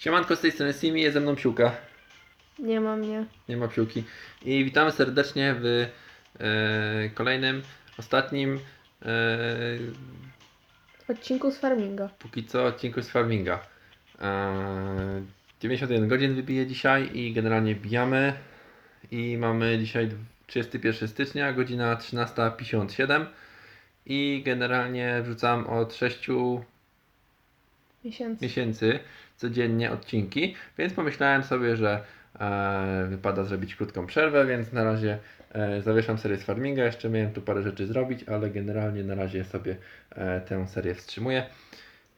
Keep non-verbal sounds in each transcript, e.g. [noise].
Siemanko, z tej strony Simi, jest ze mną Psiłka. Nie ma mnie. Nie ma Psiłki. I witamy serdecznie w e, kolejnym, ostatnim, e, Odcinku z farminga. póki co odcinku z Farminga. E, 91 godzin wybije dzisiaj i generalnie bijamy. I mamy dzisiaj 31 stycznia, godzina 13.57. I generalnie wrzucam od 6 Miesięcy. miesięcy codziennie odcinki, więc pomyślałem sobie, że e, wypada zrobić krótką przerwę, więc na razie e, zawieszam serię z farminga, jeszcze miałem tu parę rzeczy zrobić, ale generalnie na razie sobie e, tę serię wstrzymuję.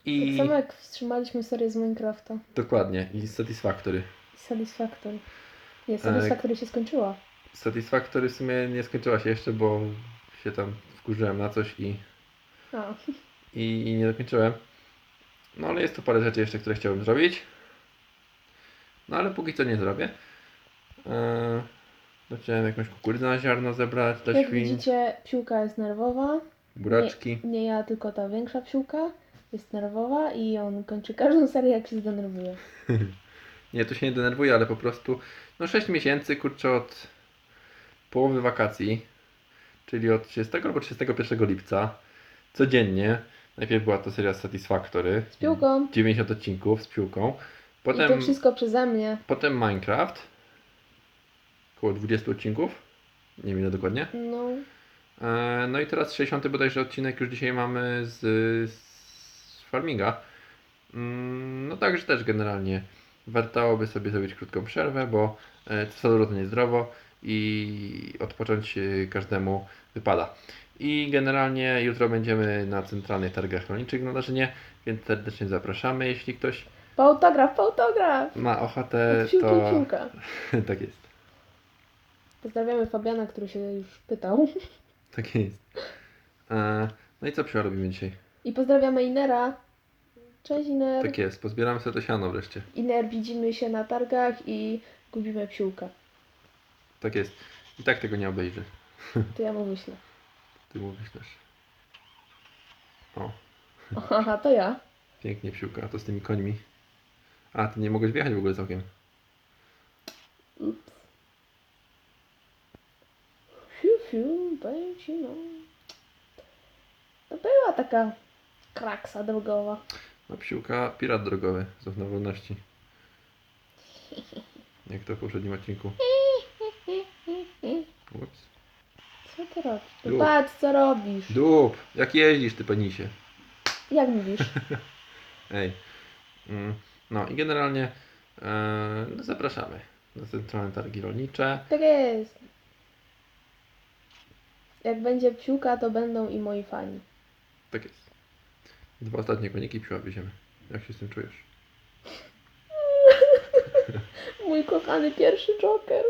I Tak samo jak wstrzymaliśmy serię z Minecrafta. dokładnie, i Satisfactory. Satisfactory. Nie, Satisfactory się skończyła. Satisfactory w sumie nie skończyła się jeszcze, bo się tam wkurzyłem na coś i, A, i, i nie dokończyłem. No ale jest tu parę rzeczy jeszcze, które chciałbym zrobić. No ale póki co nie zrobię. Eee, no chciałem jakąś kukurydzę na ziarno zebrać dla jak świń, widzicie, psiłka jest nerwowa. buraczki. Nie, nie ja, tylko ta większa psiłka jest nerwowa i on kończy każdą serię, jak się zdenerwuje. [laughs] Nie, tu się nie denerwuję, ale po prostu no 6 miesięcy, kurczę, od połowy wakacji, czyli od 30 albo 31 lipca, codziennie. Najpierw była to seria Satisfactory. Z piłką. 90 odcinków z piłką. I to Potem, wszystko przeze mnie. potem Minecraft. Około 20 odcinków. Nie wiem ile dokładnie. No, E, No i teraz 60 bodajże odcinek już dzisiaj mamy z, z Farminga. Mm, No także też generalnie wartałoby sobie zrobić krótką przerwę, bo e, to absolutnie niezdrowo i odpocząć e, każdemu wypada. I generalnie jutro będziemy na centralnych targach rolniczych na Darzynie, więc serdecznie zapraszamy, jeśli ktoś po autograf, po autograf! ma ochotę, Od piłki to [laughs] tak jest. Pozdrawiamy Fabiana, który się już pytał. [laughs] Tak jest. E, No i co psiła robimy dzisiaj? I pozdrawiamy Inera. Cześć Iner. Tak jest, pozbieramy sobie to siano wreszcie. Iner widzimy się na targach i gubimy psiłkę. Tak jest. I tak tego nie obejrzy. To ja mu wyślę. Ty mówisz też. O, Aha, to ja. pięknie psiłka, a to z tymi końmi. A, ty nie mogłeś wjechać w ogóle całkiem. Ups. Fiu, fiu, powiem ci no. To była taka kraksa drogowa. No psiłka, pirat drogowy, znów na wolności. Jak to w poprzednim odcinku. [laughs] Ups. Co ty robisz? No Dup. patrz, co robisz. Dup! Jak jeździsz ty penisie? Jak mówisz? [laughs] Ej. Mm, No i generalnie e, no zapraszamy na centralne targi rolnicze. Tak jest. Jak będzie psiłka, to będą i moi fani. Tak jest. Dwa ostatnie koniki psiła wieziemy. Jak się z tym czujesz? [laughs] Mój kochany pierwszy Joker.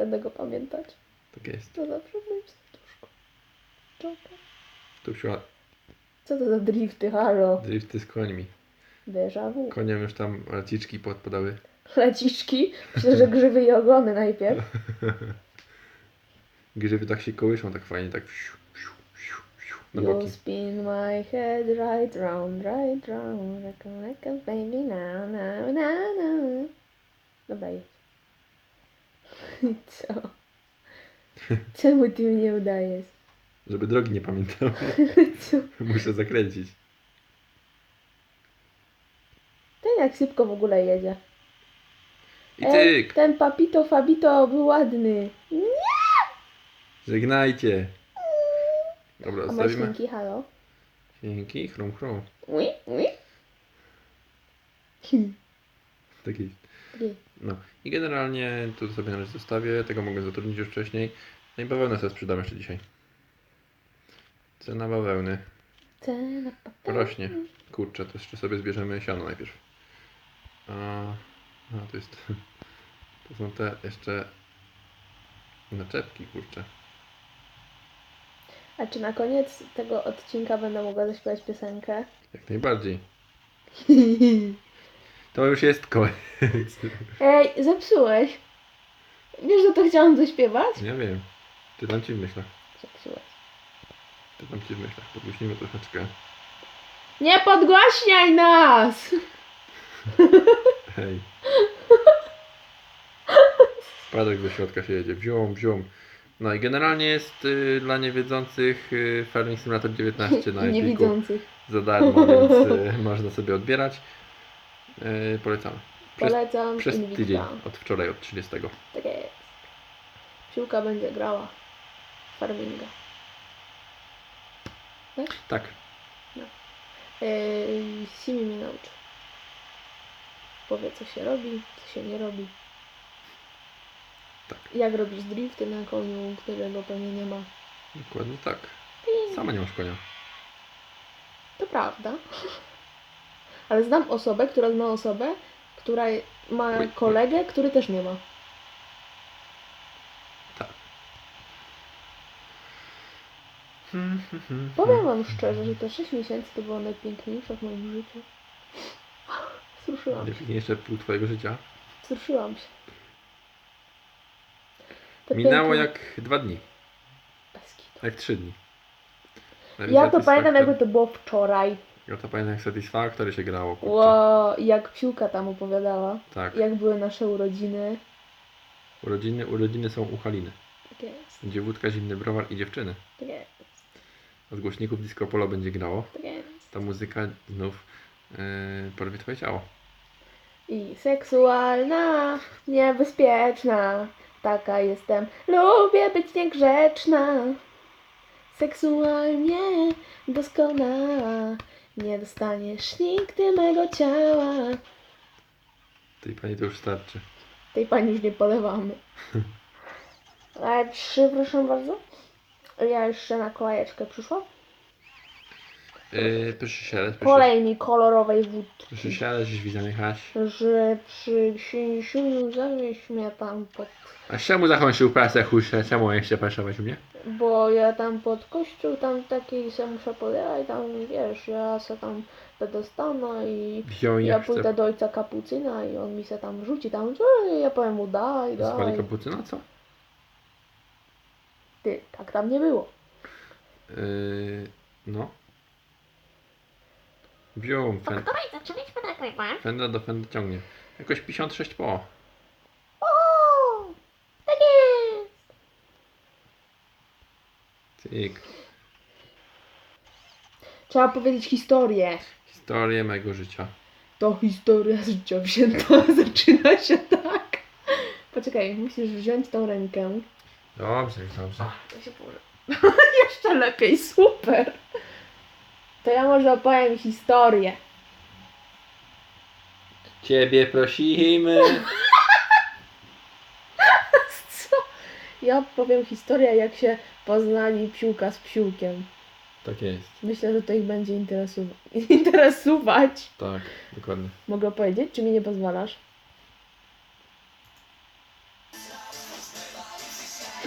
Będę go pamiętać. Tak jest. To zawsze w moim serduszku. Joker. Tu Co to za drifty, halo? drifty z końmi. Déjà vu. Koniem już tam leciczki podpadały. Leciczki. Myślę, że grzywy i ogony najpierw. [laughs] Grzywy tak się kołyszą tak fajnie, tak siu, siu, siu, siu, na You boki. spin my head right round, right round, like a, like a baby now, now, now, now. Dobra, jedź. Co? Czemu ty mnie udajesz? Żeby drogi nie pamiętał. Co? Muszę zakręcić. Ten jak szybko w ogóle jedzie. I Ej, ten papito fabito był ładny. Żegnajcie! Dobra, A masz zostawimy. halo? Dzięki, chrum chrum. Ui, ui. Tak jest. Nie. No i generalnie tu sobie na razie zostawię, tego mogę zatrudnić już wcześniej. No i bawełnę sobie sprzedam jeszcze dzisiaj. Cena bawełny Cena papy. rośnie. Kurczę, to jeszcze sobie zbierzemy siano najpierw. A, a to jest. [laughs] To są te jeszcze naczepki, kurczę. A czy na koniec tego odcinka będę mogła zaśpiewać piosenkę? Jak najbardziej. [laughs] To już jest koniec. Ej, zepsułeś. Wiesz, że to chciałam zaśpiewać? Ja wiem. Czytam ci w myślach. Zepsułeś. Czytam ci w myślach. Podgłośnimy troszeczkę. Nie podgłaśniaj nas! Hej. Spadek do środka się jedzie. Wziął, wziął. No i generalnie jest y, dla niewiedzących y, Farming Simulator 19 na [laughs] Epiku Niewidzących. za darmo, więc y, [laughs] można sobie odbierać. Y, polecamy. Przez, Polecam przez Invicta. tydzień, od wczoraj, od 30. Tak jest. Piłka będzie grała. Farminga. Tak. Yy, Simi mnie nauczy. Powie co się robi, co się nie robi. Tak. Jak robisz drifty na koniu, którego pewnie nie ma. Dokładnie tak. Sama nie masz konia. To prawda. Ale znam osobę, która zna osobę, która ma kolegę, który też nie ma. Tak. Hmm, hmm, hmm, Powiem wam szczerze, że te 6 miesięcy to było najpiękniejsze w moim życiu. Wzruszyłam się. Najpiękniejsze pół twojego życia. Wzruszyłam się. Te Minęło piękne- jak dwa dni. Jak trzy dni. Ja to pamiętam jakby to było wczoraj. Ja to pamiętam jak Satisfactory się grało. kurczę. Ło, jak piłka tam opowiadała. Tak. Jak były nasze urodziny. Urodziny, urodziny są u Haliny. Tak jest, Gdzie wódka, zimny browar i dziewczyny. tak jest, Od głośników disco polo będzie grało. tak jest. Ta muzyka znów yy, porwie twoje ciało. I seksualna, niebezpieczna. Taka jestem. Lubię być niegrzeczna. Seksualnie doskonała. Nie dostaniesz nigdy mego ciała. Tej pani to już starczy. Tej pani już nie polewamy. [laughs] A trzy, proszę bardzo. Ja jeszcze na kolejeczkę przyszłam. Yy, proszę siadać, proszę, Polej mi kolorowej wódki. proszę siadać, jeśli zamykasz. Że przy księciu zawieź mnie tam pod... A czemu zakończył pracę husze? Czemu jeszcze pracować u mnie? Bo ja tam pod kościół tam taki se muszę podjechać, tam wiesz, ja se tam będę stanę i Wziął ja pójdę do ojca kapucyna i on mi se tam rzuci tam, "Ej", ja powiem mu daj, Spali daj. kapucyna, co? Ty, tak tam nie było. Yy, no. Wziął fen, Której zaczęliśmy nagrywać? fenda do fenda ciągnie. Jakoś 56 po. O, tak jest. Tyk. Trzeba powiedzieć historię. Historię mojego życia. To historia życia wzięta [laughs] zaczyna się tak. Poczekaj, musisz wziąć tą rękę. Dobrze, dobrze. To się położy. [laughs] Jeszcze lepiej, super. To ja może opowiem historię. Ciebie prosimy. [laughs] Co? Ja powiem historię, jak się poznali piłka z piłkiem. Tak jest. Myślę, że to ich będzie interesu- [laughs] interesować. Tak, dokładnie. Mogę powiedzieć, czy mi nie pozwalasz?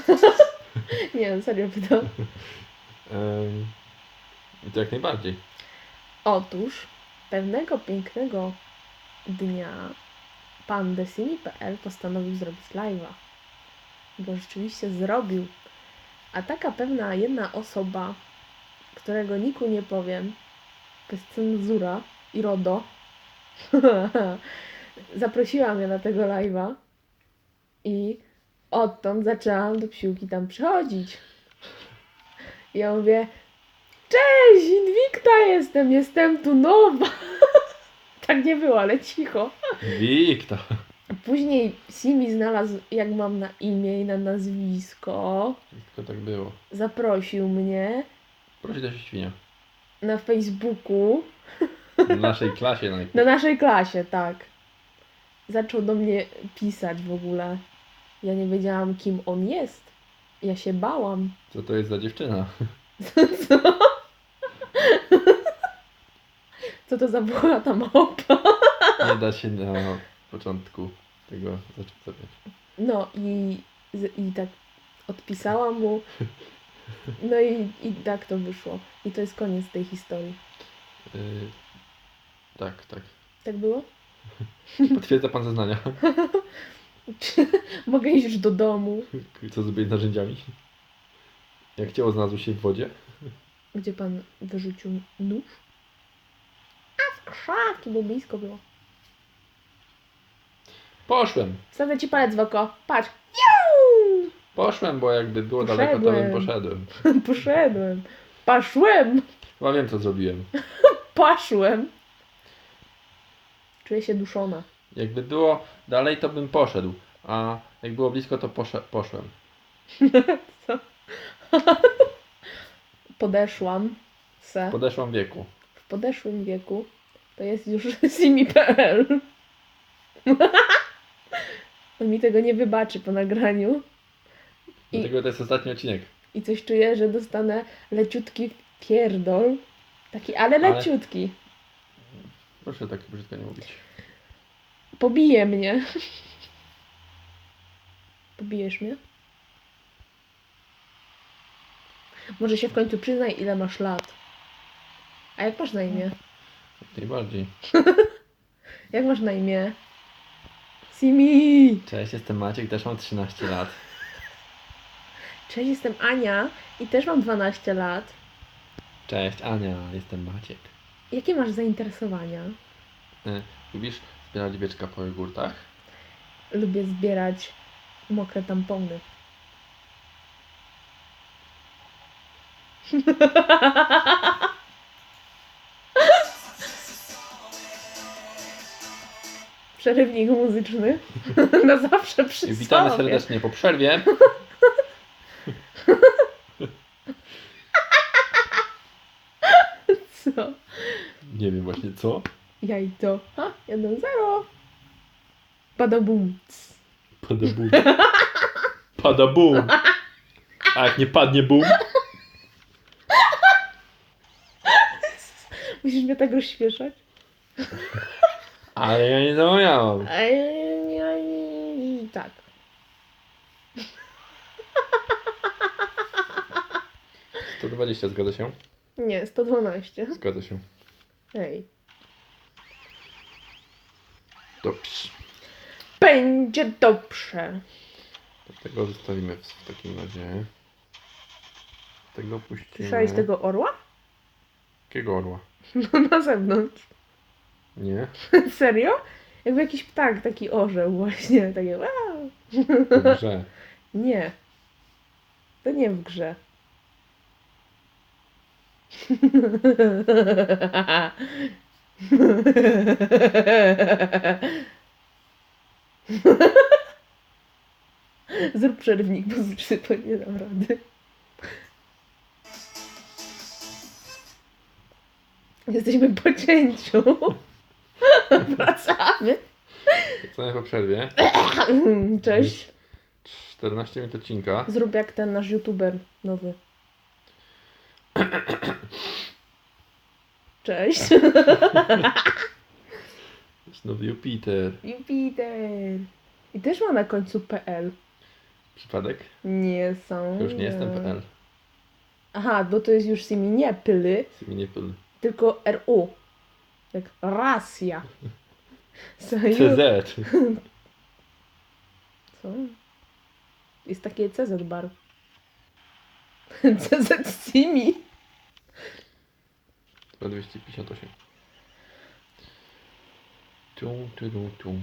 [laughs] nie, serio pytam. [laughs] Ym, I to jak najbardziej. Otóż pewnego pięknego dnia pan Desimi.pl postanowił zrobić live'a. Go rzeczywiście zrobił. A taka pewna jedna osoba, którego niku nie powiem, to jest cenzura i RODO, [laughs] zaprosiła mnie na tego live'a i odtąd zaczęłam do psiłki tam przychodzić. I ja mówię, Cześć, Invicta jestem, jestem tu nowa. [laughs] tak nie było, ale cicho. Wiktor. Później Simi znalazł, jak mam na imię i na nazwisko. Tylko tak było. Zaprosił mnie Prosi też świnia. na Facebooku, W naszej klasie najpierw. [laughs] na naszej klasie, tak. Zaczął do mnie pisać w ogóle. Ja nie wiedziałam, kim on jest. Ja się bałam. Co to jest za dziewczyna? [laughs] Co? Co to za była ta małpa? Nie da się na początku tego zacząć No i, i tak odpisałam mu. No i, i tak to wyszło. I to jest koniec tej historii. Yy, tak, tak. Tak było? Potwierdza pan zeznania. [laughs] Mogę iść już do domu. Co zrobić z narzędziami? Jak ciało znalazło się w wodzie? Gdzie pan wyrzucił nóż? krzaki, bo blisko było. Poszłem. Wsadzę ci palec w oko. Patrz. Juuu! Poszłem, bo jakby było daleko, to bym Poszedłem. poszedłem. [laughs] Poszedłem. Paszłem. Chyba wiem, co zrobiłem. [laughs] Paszłem. Czuję się duszona. Jakby było dalej, to bym poszedł. A jak było blisko, to posze- poszłem. [laughs] Co? Podeszłam se. W podeszłam wieku. w podeszłym wieku to jest już simi.pl. On mi tego nie wybaczy po nagraniu. I, Dlatego to jest ostatni odcinek. I coś czuję, że dostanę leciutki pierdol. Taki, ale Ale- leciutki. Proszę tak brzydko nie mówić. Pobije mnie. Pobijesz mnie? Może się w końcu przyznaj, ile masz lat. A jak masz na imię? Najbardziej. [laughs] Jak masz na imię? Simi! Cześć, jestem Maciek, też mam 13 lat. Cześć, jestem Ania i też mam 12 lat. Cześć, Ania, jestem Maciek. Jakie masz zainteresowania? E, Lubisz zbierać wieczka po jogurtach? Lubię zbierać mokre tampony. [laughs] Przerywnik muzyczny. [laughs] Na zawsze przy I witamy sobie. serdecznie po przerwie. [laughs] Co? Nie wiem właśnie co. Jajco. Ha, 1-0. Badabum. Pada bum. Pada bum. A jak nie padnie bum? Musisz mnie tak rozśmieszać? [laughs] Ale ja nie zamawiałam. Eee, Tak. [laughs] To 20 zgadza się? Nie, 112. Zgadza się. Hej. Dobrze. Będzie dobrze. Tego zostawimy w, w takim razie. Tego puścimy. Słyszałeś tego orła? Jakiego orła? [laughs] No na zewnątrz. Nie? [laughs] Serio? Jakby jakiś ptak taki orzeł właśnie. Takie wow. Dobrze. [laughs] Nie. To nie w grze. [laughs] Zrób przerwnik bo nie dam rady. Jesteśmy po cięciu. [laughs] Wracamy. Co po przerwie? Cześć. 14 minut odcinka. Zrób jak ten nasz youtuber nowy. [coughs] Cześć. [coughs] Znowu Jupiter. Jupiter. I też ma na końcu PL. Przypadek? Nie są. Już nie jestem PL. Aha, bo to jest już simi nie pyly, Sobie nie pyl. tylko RU. Jak racja. Soju- CZ. Co? Jest takie CZ bar. [laughs] CZ Simi. Chyba 258. Tu, tu, tu, tu.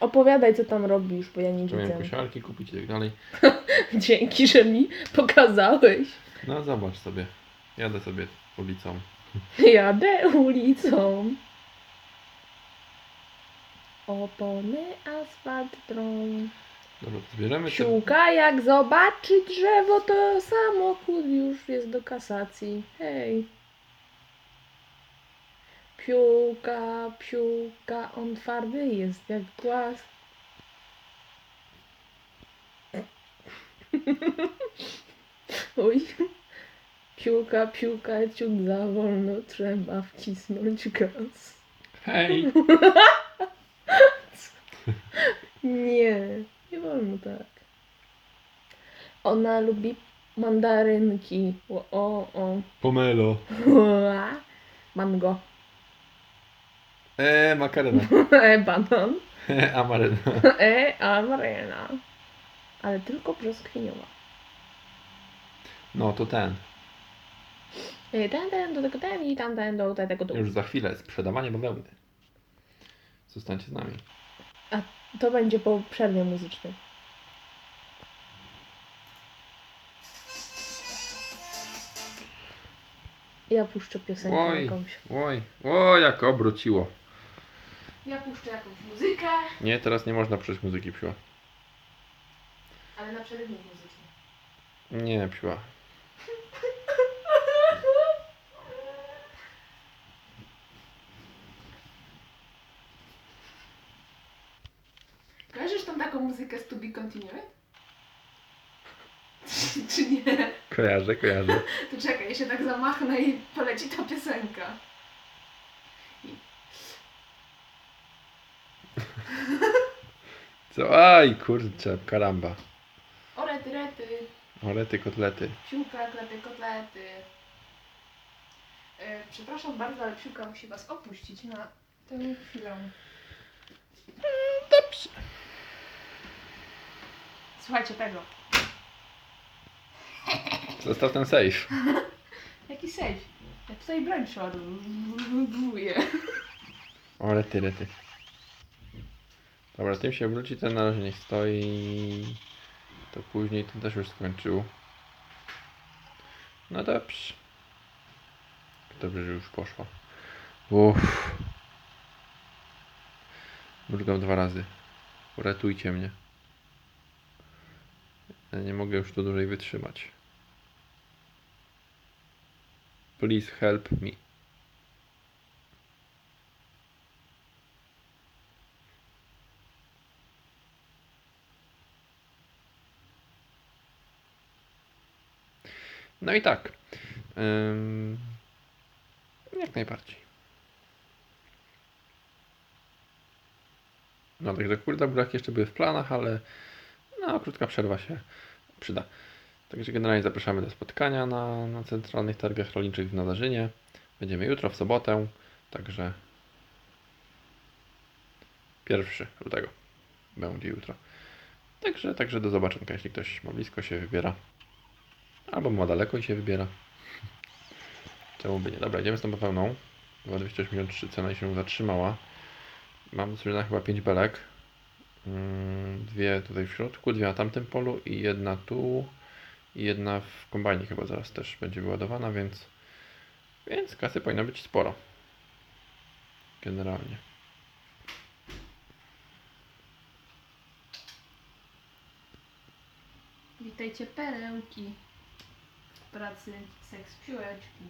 Opowiadaj, co tam robisz, bo ja nie miałem widzę. kosiarki kupić i tak dalej. [laughs] Dzięki, że mi pokazałeś. No zobacz sobie. Jadę sobie ulicą. Jadę ulicą. Opony, asfalt, dron. Dobra, te... Siłka, jak zobaczy drzewo, to samochód już jest do kasacji. Hej. Piłka, piłka, on twardy jest jak głaz. [laughs] Oj. Piłka, piłka, ciut za wolno, trzeba wcisnąć gaz. Hej! [laughs] Nie, nie wolno tak. Ona lubi mandarynki. O, o, o. Pomelo. [laughs] Mango. Eee, makarena. [laughs] E, banan. Amarena. E, amarena. Ale tylko brzoskwiniowa. No to ten. Y, Ten, ten, do tego ten i tam, ten, do tego tu. Już za chwilę sprzedawanie bawełny. Zostańcie z nami. To będzie po przerwie muzycznej. Ja puszczę piosenkę Oj, jakąś. oj, oj, jak obróciło. Ja puszczę jakąś muzykę, Nie, teraz nie można przejść muzyki psiła. ale na przerywnik muzyczny. Nie, psiła. Kojarzysz tą taką muzykę z To Be Continued? Czy nie? Kojarzę, kojarzę. To czekaj, ja się tak zamachnę i poleci ta piosenka. Co? Aj, kurczę, karamba. O rety, rety, Olety, kotlety. psiłka, klety, kotlety. E, przepraszam bardzo, ale psiłka musi was opuścić na tę chwilę. Dobrze. Słuchajcie tego. Zostaw ten safe. [laughs] Jaki safe? Ja tutaj broń przeładowuję. Olety, [laughs] rety. Dobra, tym się wróci, ten na razie niech stoi. To później ten też już skończył. No dobrze. Dobrze, że już poszła. Uff. Mrugam dwa razy. Uratujcie mnie. Ja nie mogę już tu dłużej wytrzymać. Please help me. No i tak. Jak najbardziej. No także kurde, buraki jeszcze były w planach, ale no, krótka przerwa się przyda. Także generalnie zapraszamy do spotkania na, na centralnych targach rolniczych w Nadarzynie. Będziemy jutro, w sobotę, także 1 lutego będzie jutro. Także, także do zobaczenia, jeśli ktoś ma blisko się wybiera. Albo ma daleko i się wybiera. [laughs] Czemu by nie? Dobra, idziemy z tą. Była 283 cena się zatrzymała. Mam do sprzedania chyba 5 belek. Mm, Dwie tutaj w środku, dwie na tamtym polu i jedna tu. I jedna w kombajnie chyba zaraz też będzie wyładowana, więc więc kasy powinno być sporo. Generalnie. Witajcie perełki w pracy seks piłeczki.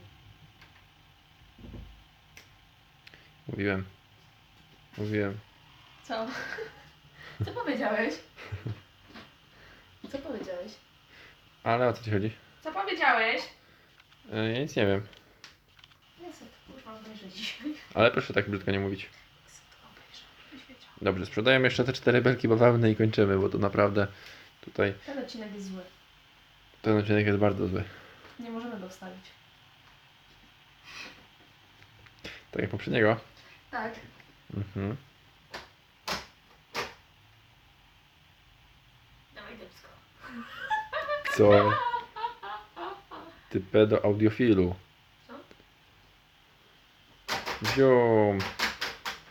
Mówiłem. Mówiłem. Co? Co powiedziałeś? Co powiedziałeś? Ale o co ci chodzi? Co powiedziałeś? E, Ja nic nie wiem. Ja sobie to kurwa obejrzę dzisiaj. Ale proszę tak brzydko nie mówić. Ja sobie to obejrzę, żebyś wiedział. Dobrze, sprzedajemy jeszcze te cztery belki bawełny i kończymy, bo to naprawdę tutaj Ten odcinek jest zły. ten odcinek jest bardzo zły. Nie możemy go wstawić. Tak jak poprzedniego. Tak. Mhm. Co? Ty pedo audiofilu. Co? Ziom.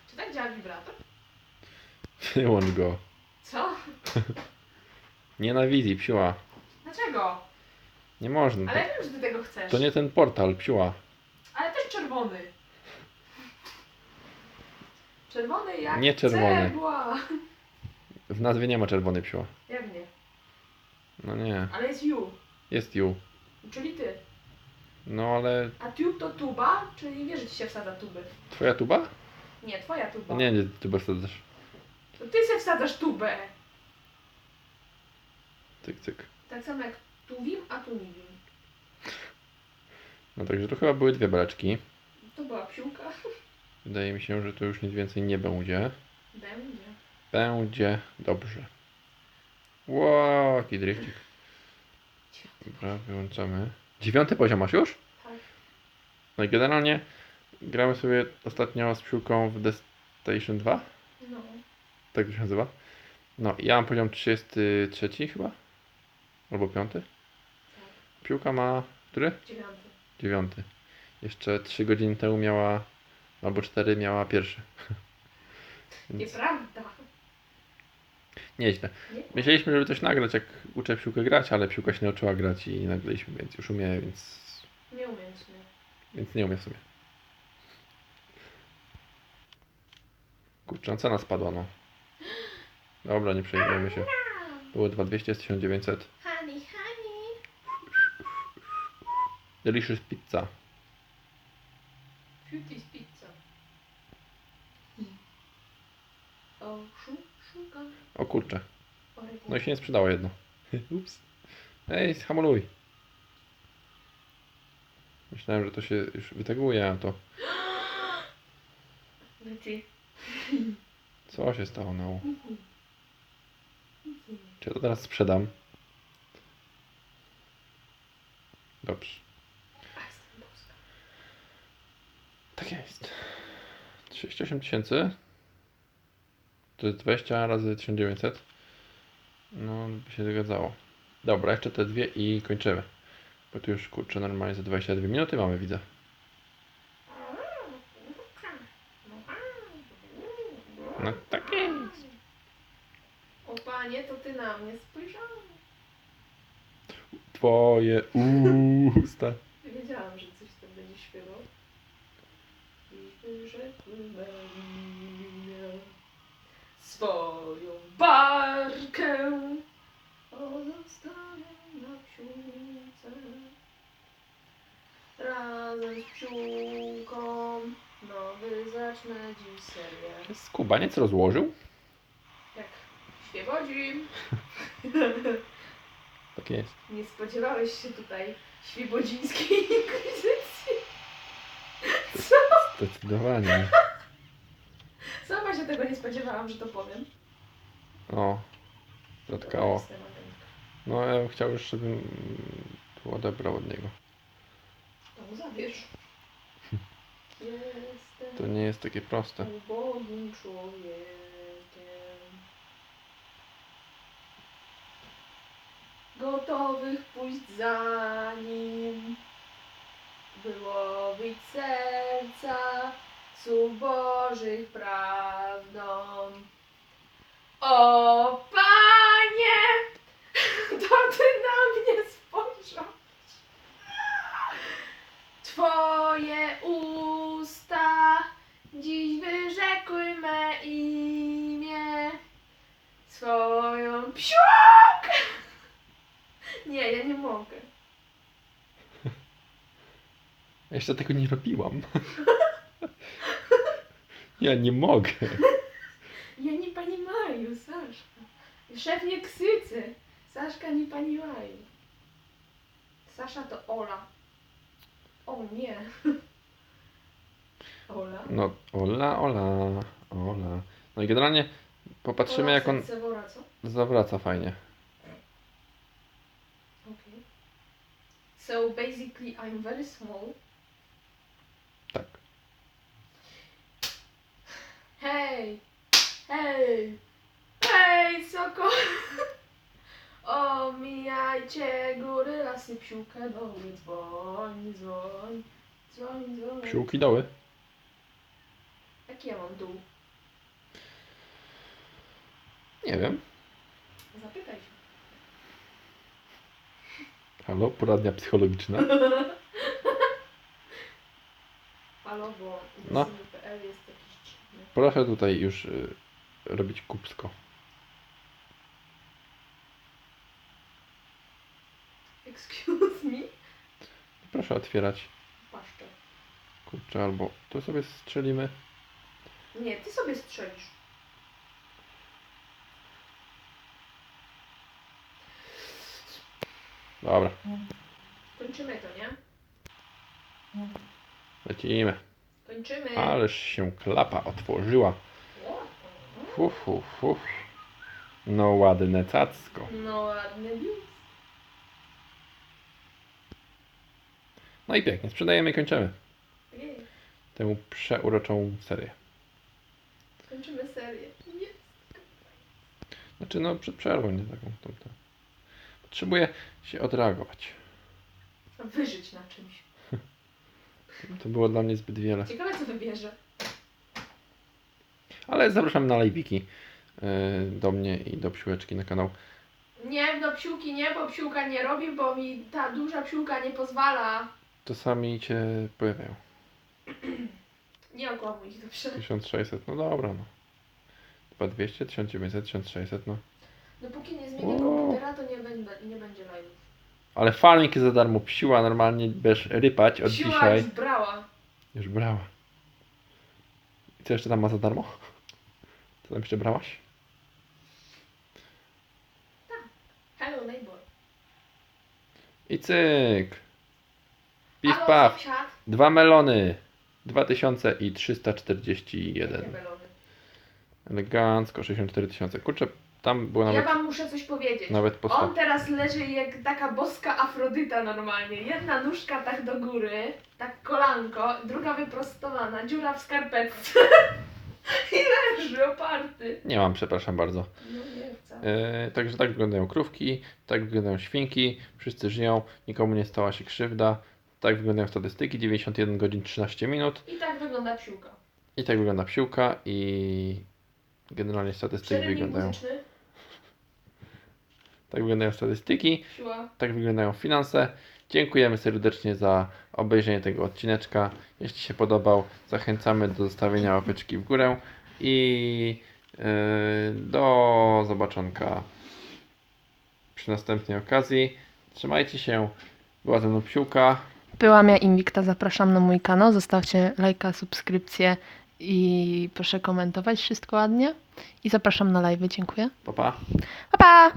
Czy tak działa wibrator? Wyłącz go. Co? [laughs] Nie na wizji, psiła. Dlaczego? Nie można. Ale ja wiem, że ty tego chcesz. To nie ten portal, psiła. Ale też czerwony. Czerwony jak Nie czerwony. cegła. W nazwie nie ma czerwony psiła. Jak nie? No nie. Ale jest you, Jest you. czyli ty. No ale A tube to tuba, czyli wiesz, że ci się wsadza tuby. twoja tuba? Nie, twoja tuba. Nie, nie, wtedy też. To ty se wsadzasz tubę. Cyk, cyk. Tak samo jak tuwim, a tu niwim. No także to chyba były dwie beleczki. To była psiłka. Wydaje mi się, że to już nic więcej nie będzie. Będzie. Będzie dobrze. Wow, jaki driftik. Dobra, wyłączamy. Dziewiąty poziom masz już? Tak. No i generalnie gramy sobie ostatnio z piłką w The Station 2. No. Tak to się nazywa. No i ja mam poziom 33 chyba. Albo 5. Piłka ma. Który? Dziewiąty. 9. Jeszcze 3 godziny temu miała, albo 4 miała pierwszy. [laughs] Nieprawda. Nieźle. Nie? Myśleliśmy, żeby coś nagrać, jak uczę piłkę grać, ale piłka się nauczyła grać i nagraliśmy, więc już umie, więc, Nie umiem w sumie. więc nie umie w sumie. Kurczę, no cena spadła, no. Dobra, nie przejmujemy się. Było 2200, jest 1900. Honey, honey. Delicious pizza. Cuties pizza. O, szu, szuka. O kurczę. No i się nie sprzedało jedno. [laughs] Ups. Ej, hamuluj. Myślałem, że to się już wyteguje, a to... [gasps] Leci. [laughs] Co się stało na u? Czy ja to teraz sprzedam? Dobrze. Tak jest. 38 tysięcy. To jest 20 razy 1900. No, by się zgadzało. Dobra, jeszcze te dwie i kończymy. Bo tu już kurczę normalnie za 22 minuty mamy, widzę. No tak jest. O panie, to ty na mnie spojrzałeś. Twoje usta. Wiedziałam, że coś tam będzie śpiewał. I mnie swoją barkę pozostawię na psiółce. Razem z psiółką nowy zacznę dziś serię. Skubaniec rozłożył? Jak świebodzim. [laughs] Tak jest. Nie spodziewałeś się tutaj świebodzińskiej [laughs] inkwizycji. Co? Zdecydowanie. Tego nie spodziewałam, że to powiem. O. Zatkało. No ja bym chciał już, żebym tu odebrał od niego. To mu zabierz. Jestem To nie jest takie proste. ubogim człowiekiem. Gotowych pójść za nim. Wyłowić serca słów Bożych prawdą. O Panie, [laughs] to Ty na mnie spojrzałeś. Twoje usta dziś wyrzekły me imię. Swoją psiuk! [laughs] Nie, ja nie mogę. [laughs] Ja jeszcze tego nie robiłam. Ja nie mogę. [laughs] Ja nie понимаю, Сашка. Szef nie ksycy. Saszka nie понимаю. Sasza to Ola. O nie. [laughs] Ola. No, ola, ola, ola. No i generalnie popatrzymy Ola jak on Sewora, co? zawraca fajnie. Okay. So basically I'm very small. Hej! Hej! Hej, soko! [laughs] Omijajcie góry, lasy, psiłkę, doły, dzwoń, dzwoń, dzwoń, dzwoń. Psiółki doły. Jaki ja mam dół? Nie wiem. Zapytaj się. Halo, poradnia psychologiczna. [laughs] Halo, bo No. PL jest dziwny. Proszę tutaj już y, robić kupsko. Excuse me? Proszę otwierać. Paszczę. Kurczę, albo tu sobie strzelimy. Nie, ty sobie strzelisz. Dobra, Kończymy to, nie? lecimy. Kończymy. Ależ się klapa otworzyła. Fu, fu, fu. No ładne cacko. No ładny bius. No i pięknie, sprzedajemy i kończymy Jej. tę przeuroczą serię. Kończymy serię. Jest. Znaczy no przed przerwą, nie taką tą, tą. Potrzebuję się odreagować. Wyżyć na czymś. To było dla mnie zbyt wiele. Ciekawe co wybierze. Ale zapraszam na live'iki yy, do mnie i do psiłeczki na kanał. Nie, no psiłki nie, bo psiłka nie robi, bo mi ta duża psiłka nie pozwala. Czasami się pojawiają. Nie okłamuj dobrze. 1600, no dobra no. Chyba 200, 1900, 1600, no. Dopóki nie zmienię O. komputera, to nie, będę, nie będzie live. Ale farming jest za darmo. Psiła normalnie będziesz rypać od Siła dzisiaj. już brała. Już brała. I co jeszcze tam ma za darmo? Co tam jeszcze brałaś? Hello neighbor. I cyk. Pif Halo, paf. sąsiad. Dwa melony. 2341. Jakie melony. Elegancko, 64 tysiące. Kurczę, tam było Ja nawet, wam muszę coś powiedzieć. nawet On postaw. teraz leży jak taka boska Afrodyta normalnie. Jedna nóżka tak do góry, tak kolanko, druga wyprostowana, dziura w skarpetce. [laughs] I leży oparty. Nie mam, przepraszam bardzo. No nie chcę. E, także tak wyglądają krówki, tak wyglądają świnki, wszyscy żyją, nikomu nie stała się krzywda. Tak wyglądają statystyki, 91 godzin 13 minut. I tak wygląda psiłka. I tak wygląda psiłka i generalnie statystyki Przerywnik wyglądają. muzyczny, Tak wyglądają statystyki, siła. tak wyglądają finanse. Dziękujemy serdecznie za obejrzenie tego odcineczka. Jeśli się podobał, zachęcamy do zostawienia łapeczki w górę i yy, do zobaczonka przy następnej okazji. Trzymajcie się. Była ze mną psiłka. Byłam ja Invicta, zapraszam na mój kanał. Zostawcie lajka, subskrypcję i proszę komentować wszystko ładnie. I zapraszam na live, dziękuję. Pa, pa. Pa pa!